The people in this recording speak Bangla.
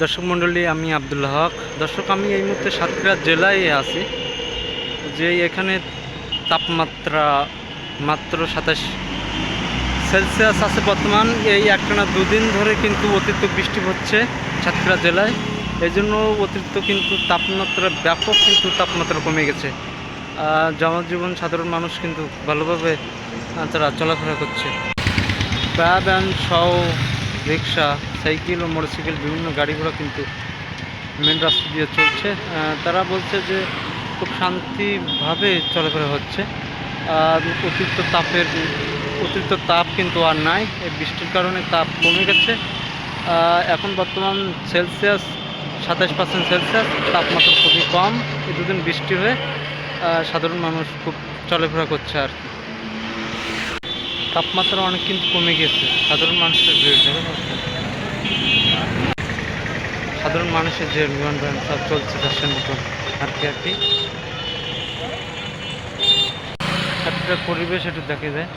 দর্শক আমি আবদুল্লাহ হক। দর্শক, আমি এই মুহূর্তে সাতক্ষীরা জেলায় আছি, যে এখানে তাপমাত্রা মাত্র সাতাশ সেলসিয়াস আছে বর্তমান। এই একটানা দুদিন ধরে কিন্তু অতিরিক্ত বৃষ্টি হচ্ছে সাতক্ষীরা জেলায়। এই জন্য অতিরিক্ত কিন্তু তাপমাত্রা, ব্যাপক কিন্তু তাপমাত্রা কমে গেছে। জনজীবন সাধারণ মানুষ কিন্তু ভালোভাবে তারা চলাফেরা করছে। ভ্যান সহ রিক্সা সাইকেল ও মোটরসাইকেল, বিভিন্ন গাড়ি ঘোড়া কিন্তু মেন রাস্তা দিয়ে চলছে। তারা বলছে যে খুব শান্তিভাবে চলাফেরা হচ্ছে। আর অতিরিক্ত তাপের, অতিরিক্ত তাপ কিন্তু আর নাই। এই বৃষ্টির কারণে তাপ কমে গেছে। এখন বর্তমান সেলসিয়াস, সাতাশ পার্সেন্ট সেলসিয়াস, তাপমাত্রা খুবই কম। এই দুদিন বৃষ্টি হয়ে সাধারণ মানুষ খুব চলাফেরা করছে আর তাপমাত্রা অনেক কিন্তু কমে গেছে। সাধারণ মানুষের ভিড়? সাধারণ মানুষের যে বিমান বয়ন সব চলছে দশের মতন আর কি আর কি পরিবেশ একটু দেখে যায়।